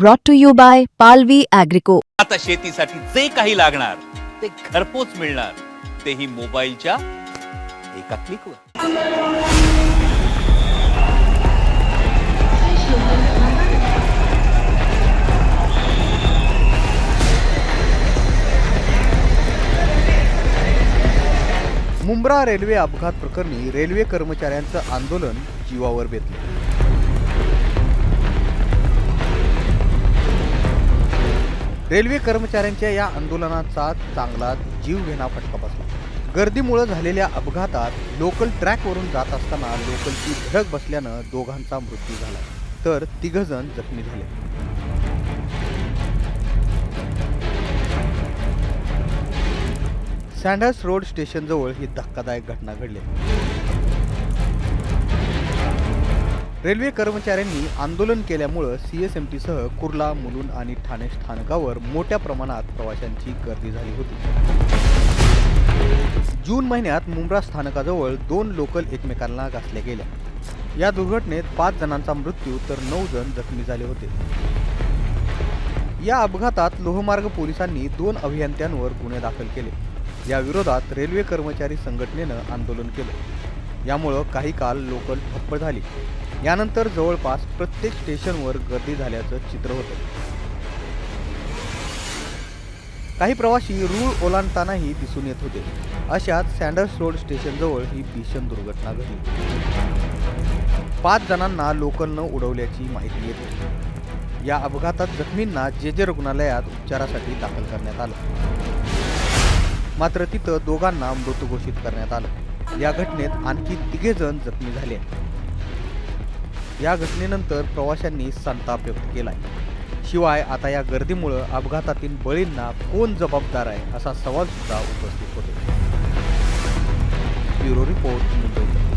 brought to you by Palvi Agrico. आता शेतीसाठी जे काही लागणार ते घरपोच मिळणार. तेही मोबाईलच्या एका क्लिकवर मुंब्रा रेल्वे अपघात प्रकरणी रेल्वे कर्मचाऱ्यांचं आंदोलन जीवावर बेतले. रेल्वे कर्मचाऱ्यांच्या या आंदोलनाचा चांगला जीवघेणा फटका बसला. गर्दीमुळे झालेल्या अपघातात लोकल ट्रॅकवरून जात असताना लोकलची धडक बसल्यानं दोघांचा मृत्यू झाला. तर तिघजण जखमी झाले. सँडर्स रोड स्टेशनजवळ ही धक्कादायक घटना घडली. रेल्वे कर्मचाऱ्यांनी आंदोलन केल्यामुळं सी एस एम टीसह कुर्ला मुलुंड आणि ठाणे स्थानकावर मोठ्या प्रमाणात प्रवाशांची गर्दी झाली होती. जून महिन्यात मुंब्रा स्थानकाजवळ दोन लोकल एकमेकांना घासल्या गेल्या. या दुर्घटनेत पाच जणांचा मृत्यू तर नऊ जण जखमी झाले होते. या अपघातात लोहमार्ग पोलिसांनी दोन अभियंत्यांवर गुन्हे दाखल केले. या विरोधात रेल्वे कर्मचारी संघटनेनं आंदोलन केलं. यामुळं काही काल लोकल ठप्प झाली. यानंतर जवळपास प्रत्येक स्टेशनवर गर्दी झाल्याचं चित्र होतं. काही प्रवासी रूळ ओलांडतानाही दिसून येत होते. अशात सँडर्स रोड स्टेशनजवळ ही भीषण दुर्घटना घडली. पाच जणांना लोकलनं उडवल्याची माहिती येते. या अपघातात जखमींना जे जे रुग्णालयात उपचारासाठी दाखल करण्यात आलं. मात्र तिथं दोघांना मृत घोषित करण्यात आलं. या घटनेत आणखी तिघे जण जखमी झाले या घटनेनंतर प्रवाशांनी संताप व्यक्त केला आहे शिवाय आता या गर्दीमुळं अपघातातील बळींना कोण जबाबदार आहे असा सवाल सुद्धा उपस्थित होतो ब्युरो रिपोर्ट मुंबई.